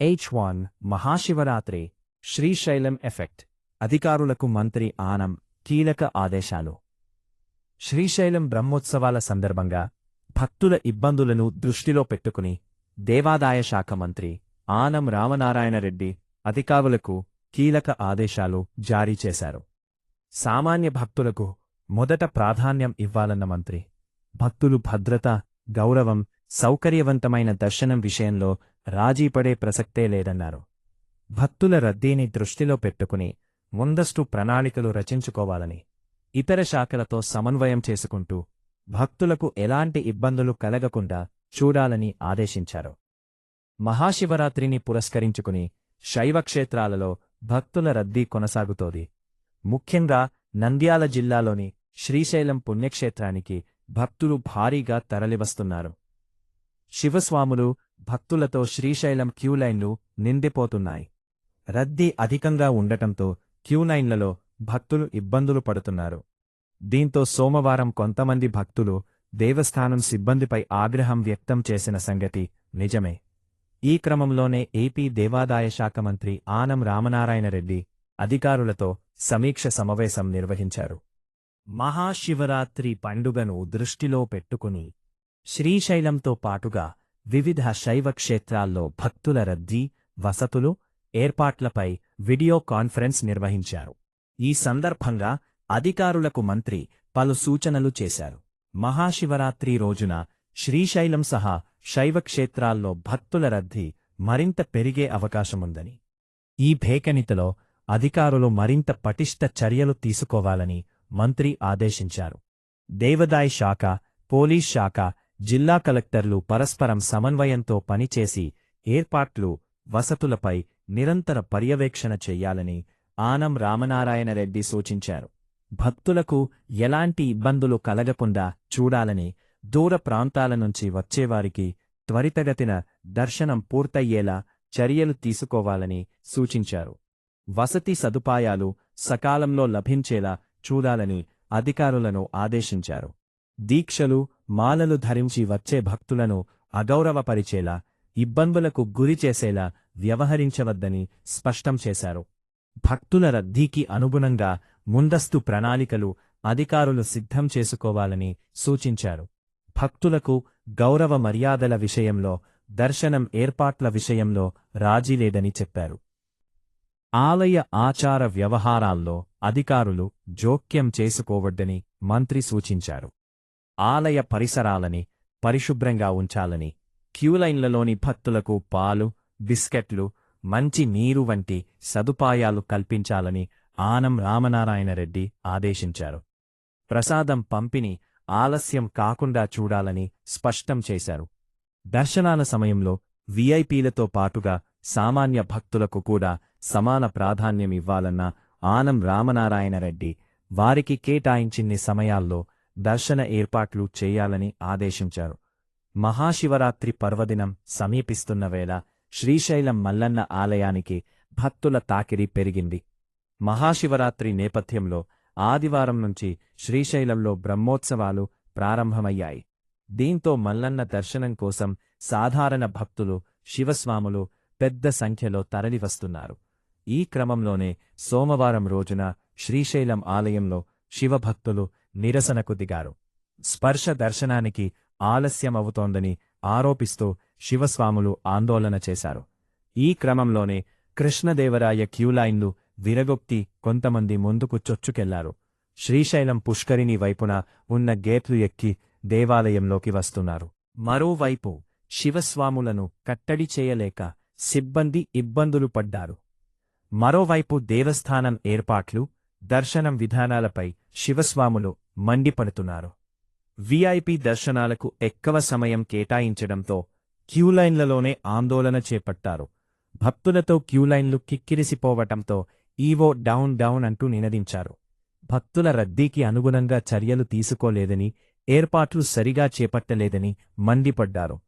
H one Mahashivratri Srisailam effect అధికారులకు మంత్రి ఆనం కీలక ఆదేశాలు. శ్రీశైలం బ్రహ్మోత్సవాల సందర్భంగా భక్తుల ఇబ్బందులను దృష్టిలో పెట్టుకుని దేవాదాయ శాఖ మంత్రి ఆనం రామనారాయణ రెడ్డి అధికారులకు కీలక ఆదేశాలు జారీ చేశారు. సామాన్య భక్తులకు మొదట ప్రాధాన్యం ఇవ్వాలన్న మంత్రి భక్తులు భద్రత గౌరవం సౌకర్యవంతమైన దర్శనం విషయంలో రాజీపడే ప్రసక్తే లేదన్నారు. భక్తుల రద్దీని దృష్టిలో పెట్టుకుని ముందస్తు ప్రణాళికలు రచించుకోవాలని ఇతర శాఖలతో సమన్వయం చేసుకుంటూ భక్తులకు ఎలాంటి ఇబ్బందులు కలగకుండా చూడాలని ఆదేశించారు. మహాశివరాత్రిని పురస్కరించుకుని శైవక్షేత్రాలలో భక్తుల రద్దీ కొనసాగుతోంది. ముఖ్యంగా నంద్యాల జిల్లాలోని శ్రీశైలం పుణ్యక్షేత్రానికి భక్తులు భారీగా తరలివస్తున్నారు. శివస్వాములు భక్తులతో శ్రీశైలం క్యూలైన్లు నిండిపోతున్నాయి. రద్దీ అధికంగా ఉండటంతో క్యూలైన్లలో భక్తులు ఇబ్బందులు పడుతున్నారు. దీంతో సోమవారం కొంతమంది భక్తులు దేవస్థానం సిబ్బందిపై ఆగ్రహం వ్యక్తం చేసిన సంగతి నిజమే. ఈ క్రమంలోనే ఏపీ దేవాదాయ శాఖ మంత్రి ఆనం రామనారాయణ రెడ్డి అధికారులతో సమీక్ష సమావేశం నిర్వహించారు. మహాశివరాత్రి పండుగను దృష్టిలో పెట్టుకుని శ్రీశైలంతో పాటుగా వివిధ శైవ క్షేత్రాల్లో భక్తుల రద్దీ వసతులు ఏర్పాట్లపై వీడియో కాన్ఫరెన్స్ నిర్వహించారు. ఈ సందర్భంగా అధికారులకు మంత్రి పలు సూచనలు చేశారు. మహాశివరాత్రి రోజున శ్రీశైలం సహా శైవక్షేత్రాల్లో భక్తుల రద్దీ మరింత పెరిగే అవకాశముందని. ఈ భేకనితలో అధికారులు మరింత పటిష్ట చర్యలు తీసుకోవాలని మంత్రి ఆదేశించారు. దేవదాయ్ శాఖ పోలీస్ శాఖ జిల్లా కలెక్టర్లు పరస్పరం సమన్వయంతో పనిచేసి ఏర్పాట్లు వసతులపై నిరంతర పర్యవేక్షణ చెయ్యాలని ఆనం రామనారాయణ రెడ్డి సూచించారు. భక్తులకు ఎలాంటి ఇబ్బందులు కలగకుండా చూడాలని దూర ప్రాంతాల నుంచి వచ్చేవారికి త్వరితగతిన దర్శనం పూర్తయ్యేలా చర్యలు తీసుకోవాలని సూచించారు. వసతి సదుపాయాలు సకాలంలో లభించేలా చూడాలని అధికారులను ఆదేశించారు. దీక్షలు మాలలు ధరించి వచ్చే భక్తులను అగౌరవపరిచేలా ఇబ్బందులకు గురి చేసేలా వ్యవహరించవద్దని స్పష్టం చేశారు. భక్తుల రద్దీకి అనుగుణంగా ముందస్తు ప్రణాళికలు అధికారులు సిద్ధం చేసుకోవాలని సూచించారు. భక్తులకు గౌరవ మర్యాదల విషయంలో దర్శనం ఏర్పాట్ల విషయంలో రాజీ లేదని చెప్పారు. ఆలయ ఆచార వ్యవహారాల్లో అధికారులు జోక్యం చేసుకోవద్దని మంత్రి సూచించారు. ఆలయ పరిసరాలని పరిశుభ్రంగా ఉంచాలని క్యూలైన్లలోని భక్తులకు పాలు బిస్కెట్లు మంచి నీరు వంటి సదుపాయాలు కల్పించాలని ఆనం రామనారాయణ రెడ్డి ఆదేశించారు. ప్రసాదం పంపిణీ ఆలస్యం కాకుండా చూడాలని స్పష్టం చేశారు. దర్శనాల సమయంలో వీఐపీలతో పాటుగా సామాన్య భక్తులకు కూడా సమాన ప్రాధాన్యమివ్వాలన్న ఆనం రామనారాయణ రెడ్డి వారికి కేటాయించిన్ని సమయాల్లో దర్శన ఏర్పాట్లు చేయాలని ఆదేశించారు. మహాశివరాత్రి పర్వదినం సమీపిస్తున్న వేళ శ్రీశైలం మల్లన్న ఆలయానికి భక్తుల తాకిడి పెరిగింది. మహాశివరాత్రి నేపథ్యంలో ఆదివారం నుంచి శ్రీశైలంలో బ్రహ్మోత్సవాలు ప్రారంభమయ్యాయి. దీంతో మల్లన్న దర్శనం కోసం సాధారణ భక్తులు శివస్వాములు పెద్ద సంఖ్యలో తరలివస్తున్నారు. ఈ క్రమంలోనే సోమవారం రోజున శ్రీశైలం ఆలయంలో శివభక్తులు నిరసనకు దిగారు స్పర్శ దర్శనానికి ఆలస్యమవుతోందని ఆరోపిస్తూ శివస్వాములు ఆందోళన చేశారు. ఈ క్రమంలోనే కృష్ణదేవరాయ క్యూలైన్లు విరగొక్తి కొంతమంది ముందుకు చొచ్చుకెళ్ళారు. శ్రీశైలం పుష్కరిణి వైపున ఉన్న గేట్లు ఎక్కి దేవాలయంలోకి వస్తున్నారు. మరోవైపు శివస్వాములను కట్టడి చేయలేక సిబ్బంది ఇబ్బందులు పడ్డారు. మరోవైపు దేవస్థానం ఏర్పాట్లు దర్శనం విధానాలపై శివస్వాములు మండిపడుతున్నారు. వీఐపీ దర్శనాలకు ఎక్కువ సమయం కేటాయించడంతో క్యూలైన్లలోనే ఆందోళన చేపట్టారు. భక్తులతో క్యూలైన్లు కిక్కిరిసిపోవటంతో ఈవో డౌన్ డౌన్ అంటూ నినదించారు. భక్తుల రద్దీకి అనుగుణంగా చర్యలు తీసుకోలేదని ఏర్పాట్లు సరిగా చేపట్టలేదని మండిపడ్డారు.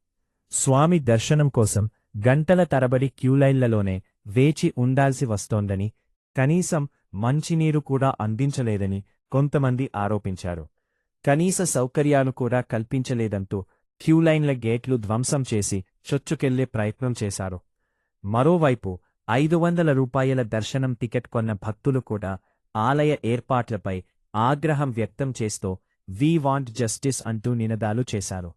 స్వామి దర్శనం కోసం గంటల తరబడి క్యూలైన్లలోనే వేచి ఉండాల్సి వస్తోందని కనీసం మంచినీరు కూడా అందించలేదని కొంతమంది ఆరోపించారు. కనీస సౌకర్యాలు కూడా కల్పించలేదంటూ క్యూలైన్ల గేట్లు ధ్వంసం చేసి చొచ్చుకెళ్ళే ప్రయత్నం చేశారు. మరోవైపు ఐదు వందల రూపాయల దర్శనం టికెట్ కొన్న భక్తులు కూడా ఆలయ ఏర్పాట్లపై ఆగ్రహం వ్యక్తం చేస్తూ వీ వాంట్ జస్టిస్ అంటూ నినదాలు చేశారు.